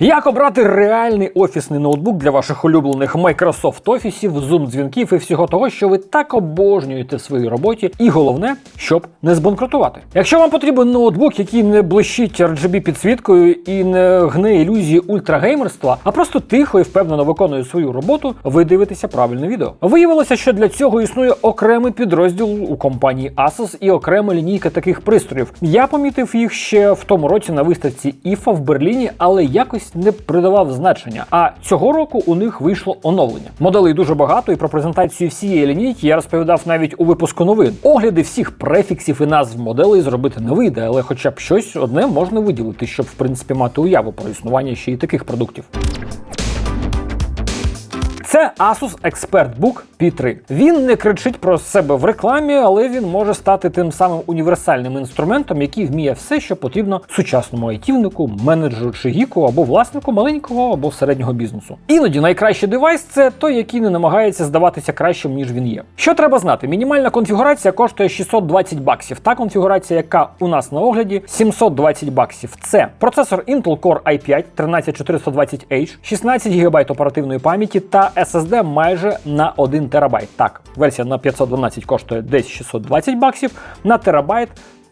Як обрати реальний офісний ноутбук для ваших улюблених Microsoft офісів, Zoom дзвінків і всього того, що ви так обожнюєте в своїй роботі, і головне, щоб не збанкрутувати. Якщо вам потрібен ноутбук, який не блищить RGB підсвіткою і не гне ілюзії ультрагеймерства, а просто тихо і впевнено виконує свою роботу, ви дивитеся правильне відео. Виявилося, що для цього існує окремий підрозділ у компанії Asus і окрема лінійка таких пристроїв. Я помітив їх ще в тому році на виставці IFA в Берліні, але якось не придавав значення. А цього року у них вийшло оновлення. Моделей дуже багато, і про презентацію всієї лінійки я розповідав навіть у випуску новин. Огляди всіх префіксів і назв моделей зробити не вийде, але хоча б щось одне можна виділити, щоб в принципі мати уяву про існування ще й таких продуктів. Це Asus ExpertBook P3. Він не кричить про себе в рекламі, але він може стати тим самим універсальним інструментом, який вміє все, що потрібно сучасному айтівнику, менеджеру чи гіку або власнику маленького або середнього бізнесу. Іноді найкращий девайс це той, який не намагається здаватися кращим, ніж він є. Що треба знати? Мінімальна конфігурація коштує 620 баксів. Та конфігурація, яка у нас на огляді, 720 баксів. Це процесор Intel Core i5 13420H, 16 ГБ оперативної пам'яті та SSD майже на 1 терабайт. Так, версія на 512 коштує десь 620 баксів, на терабайт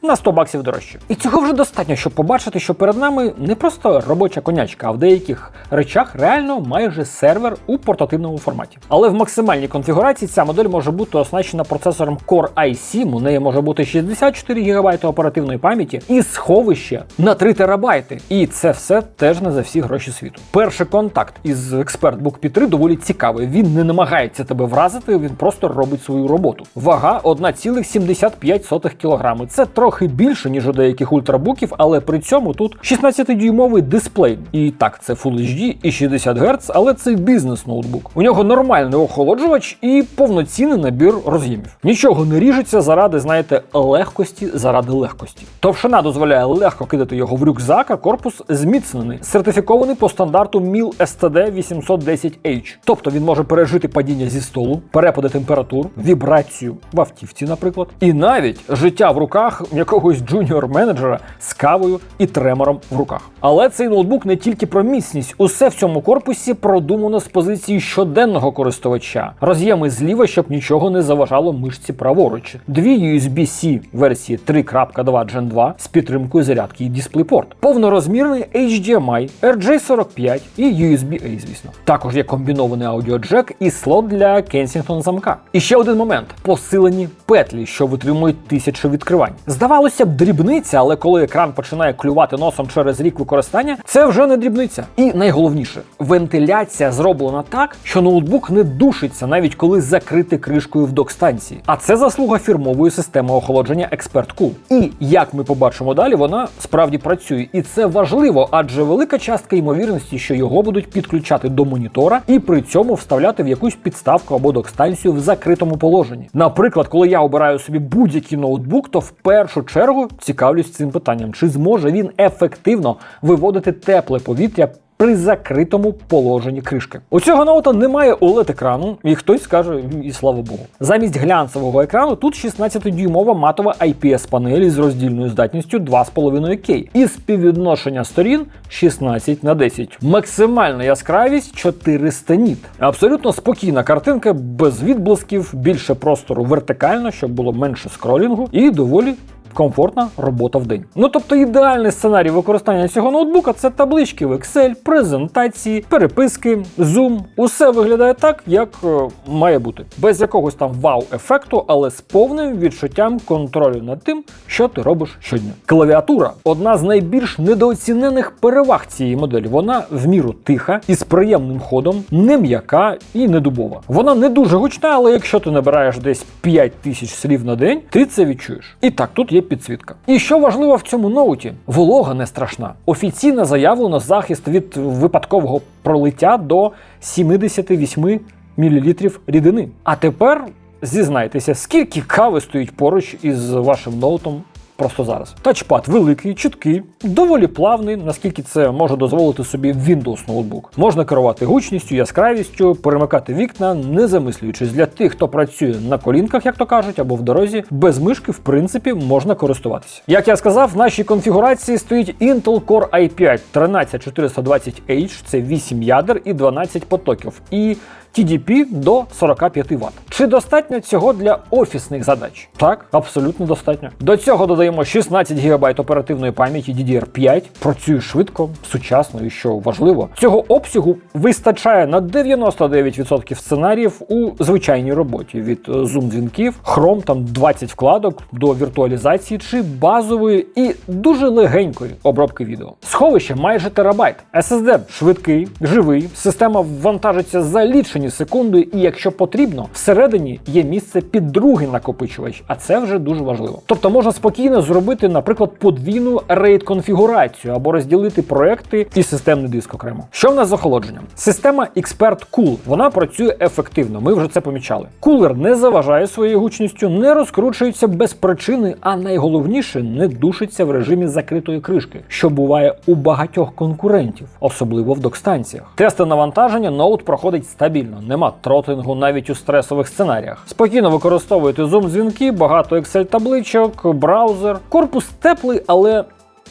на 100 баксів дорожче. І цього вже достатньо, щоб побачити, що перед нами не просто робоча конячка, а в деяких речах реально майже сервер у портативному форматі. Але в максимальній конфігурації ця модель може бути оснащена процесором Core i7, у неї може бути 64 ГБ оперативної пам'яті і сховище на 3 терабайти. І це все теж не за всі гроші світу. Перший контакт із ExpertBook P3 доволі цікавий. Він не намагається тебе вразити, він просто робить свою роботу. Вага 1,75 кг. Це трохи більше, ніж у деяких ультрабуків, але при цьому тут 16-дюймовий дисплей. І так, це Full HD і 60 Гц, але це бізнес-ноутбук. У нього нормальний охолоджувач і повноцінний набір роз'ємів. Нічого не ріжеться заради, знаєте, легкості заради легкості. Товщина дозволяє легко кидати його в рюкзак, а корпус зміцнений, сертифікований по стандарту MIL STD 810H. Тобто він може пережити падіння зі столу, перепади температур, вібрацію в автівці, наприклад, і навіть життя в руках якогось джуніор-менеджера з кавою і тремором в руках. Але цей ноутбук не тільки про міцність, усе в цьому корпусі продумано з позиції щоденного користувача. Роз'єми зліва, щоб нічого не заважало мишці праворуч. Дві USB-C версії 3.2 Gen 2 з підтримкою зарядки і DisplayPort. Повнорозмірний HDMI, RJ45 і USB-A, звісно. Також є комбінований аудіоджек і слот для Kensington замка. І ще один момент: посилені петлі, що витримують тисячі відкривань. Здавалося б, дрібниця, але коли екран починає клювати носом через рік використання, це вже не дрібниця. І найголовніше, вентиляція зроблена так, що ноутбук не душиться, навіть коли закрити кришкою в док-станції. А це заслуга фірмової системи охолодження Expert Cool. І як ми побачимо далі, вона справді працює. І це важливо, адже велика частка ймовірності, що його будуть підключати до монітора і при цьому вставляти в якусь підставку або док-станцію в закритому положенні. Наприклад, коли я обираю собі будь-який ноутбук, то в першу чергу цікавлюсь цим питанням, чи зможе він ефективно виводити тепле повітря. При закритому положенні кришки. У цього ноута немає oled екрану, і хтось скаже, і слава Богу. Замість глянцевого екрану тут 16-дюймова матова IPS панель з роздільною здатністю 2,5К і співвідношення сторін 16 на 10. Максимальна яскравість 400 ніт. Абсолютно спокійна картинка, без відблисків, більше простору вертикально, щоб було менше скролінгу, і доволі комфортна робота в день. Ну тобто ідеальний сценарій використання цього ноутбука це таблички в Excel, презентації, переписки, Zoom. Усе виглядає так, як е, має бути. Без якогось там вау-ефекту, але з повним відчуттям контролю над тим, що ти робиш щодня. Клавіатура одна з найбільш недооцінених переваг цієї моделі. Вона в міру тиха і з приємним ходом, не м'яка і не дубова. Вона не дуже гучна, але якщо ти набираєш десь 5 тисяч слів на день, ти це відчуєш. І так, тут є підсвітка. І що важливо в цьому ноуті, волога не страшна. Офіційно заявлено захист від випадкового пролиття до 78 мл рідини. А тепер зізнайтеся, скільки кави стоїть поруч із вашим ноутом просто зараз. Тачпад великий, чіткий, доволі плавний, наскільки це може дозволити собі Windows ноутбук. Можна керувати гучністю, яскравістю, перемикати вікна, не замислюючись для тих, хто працює на колінках, як то кажуть, або в дорозі, без мишки, в принципі, можна користуватися. Як я сказав, в нашій конфігурації стоїть Intel Core i5 13420H, це 8 ядер і 12 потоків. І TDP до 45 Вт. Чи достатньо цього для офісних задач? Так, абсолютно достатньо. До цього додаємо 16 ГБ оперативної пам'яті DDR5. Працює швидко, сучасно і що важливо. Цього обсягу вистачає на 99% сценаріїв у звичайній роботі від е, зум-дзвінків, Chrome, там 20 вкладок до віртуалізації чи базової і дуже легенької обробки відео. Сховище майже терабайт. SSD швидкий, живий, система вантажиться за лічені секунди, і якщо потрібно, всередині є місце під другий накопичувач, а це вже дуже важливо. Тобто можна спокійно зробити, наприклад, подвійну рейд конфігурацію або розділити проекти і системний диск окремо. Що в нас з охолодженням? Система Expert Cool. Вона працює ефективно. Ми вже це помічали. Кулер не заважає своєю гучністю, не розкручується без причини, а найголовніше не душиться в режимі закритої кришки, що буває у багатьох конкурентів, особливо в док-станціях. Тести навантаження ноут проходить стабільно, нема тротингу навіть у стресових сценаріях. Спокійно використовуєте зум-дзвінки, багато Excel-табличок, браузер. Корпус теплий, але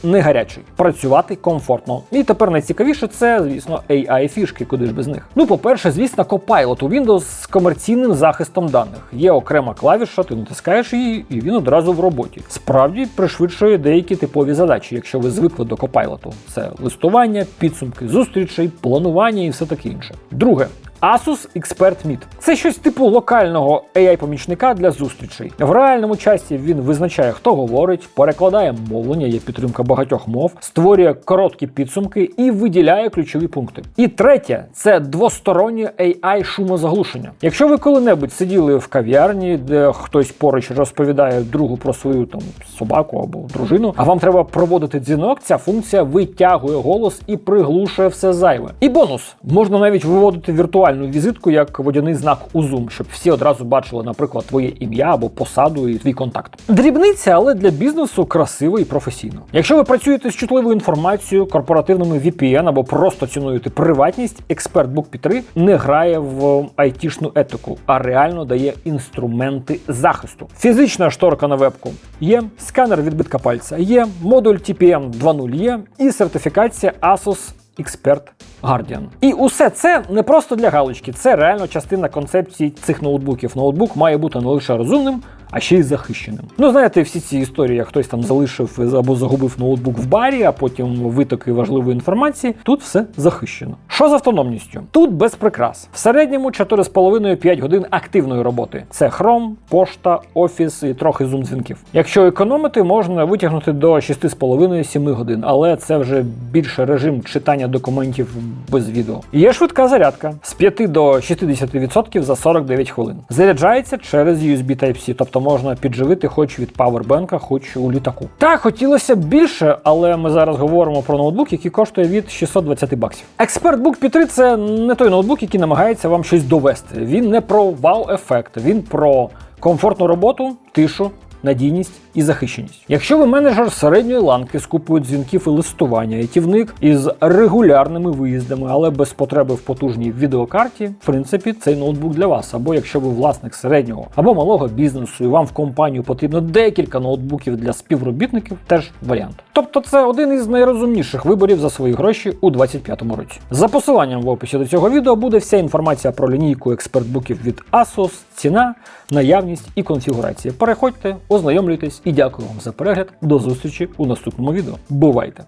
не гарячий. Працювати комфортно. І тепер найцікавіше це, звісно, AI фішки, куди ж без них. Ну, по-перше, звісно, Copilot у Windows з комерційним захистом даних. Є окрема клавіша, ти натискаєш її, і він одразу в роботі. Справді пришвидшує деякі типові задачі, якщо ви звикли до Copilot. Це листування, підсумки зустрічей, планування і все таке інше. Друге. Asus Expert Meet. Це щось типу локального AI-помічника для зустрічей. В реальному часі він визначає, хто говорить, перекладає мовлення, є підтримка багатьох мов, створює короткі підсумки і виділяє ключові пункти. І третє це двостороннє AI шумозаглушення. Якщо ви коли-небудь сиділи в кав'ярні, де хтось поруч розповідає другу про свою там собаку або дружину, а вам треба проводити дзвінок, ця функція витягує голос і приглушує все зайве. І бонус можна навіть виводити віртуальну візитку як водяний знак у Zoom, щоб всі одразу бачили, наприклад, твоє ім'я або посаду і твій контакт. Дрібниця, але для бізнесу красиво і професійно. Якщо ви працюєте з чутливою інформацією, корпоративними VPN або просто цінуєте приватність, експерт Book P3 не грає в айтішну етику, а реально дає інструменти захисту. Фізична шторка на вебку є, сканер відбитка пальця є, модуль TPM 2.0 є і сертифікація Asus Expert Guardian. І усе це не просто для галочки, це реально частина концепції цих ноутбуків. Ноутбук має бути не лише розумним, а ще й захищеним. Ну, знаєте, всі ці історії, як хтось там залишив або загубив ноутбук в барі, а потім витоки важливої інформації. Тут все захищено. Що з автономністю? Тут без прикрас. В середньому 4,5-5 годин активної роботи. Це Chrome, пошта, офіс і трохи зум дзвінків. Якщо економити, можна витягнути до 6,5-7 годин, але це вже більше режим читання документів без відео. Є швидка зарядка з 5 до 60% за 49 хвилин. Заряджається через USB Type-C, тобто можна підживити хоч від павербенка, хоч у літаку. Так, хотілося б більше, але ми зараз говоримо про ноутбук, який коштує від 620 баксів. Expert Book P3 це не той ноутбук, який намагається вам щось довести. Він не про вау-ефект, він про комфортну роботу, тишу. Надійність і захищеність. Якщо ви менеджер середньої ланки з купою дзвінків і листування, ітівник із регулярними виїздами, але без потреби в потужній відеокарті, в принципі, цей ноутбук для вас. Або якщо ви власник середнього або малого бізнесу, і вам в компанію потрібно декілька ноутбуків для співробітників, теж варіант. Тобто, це один із найрозумніших виборів за свої гроші у 2025 році. За посиланням в описі до цього відео буде вся інформація про лінійку експертбуків від Asus, ціна, наявність і конфігурація. Переходьте, ознайомлюйтесь і дякую вам за перегляд. До зустрічі у наступному відео. Бувайте!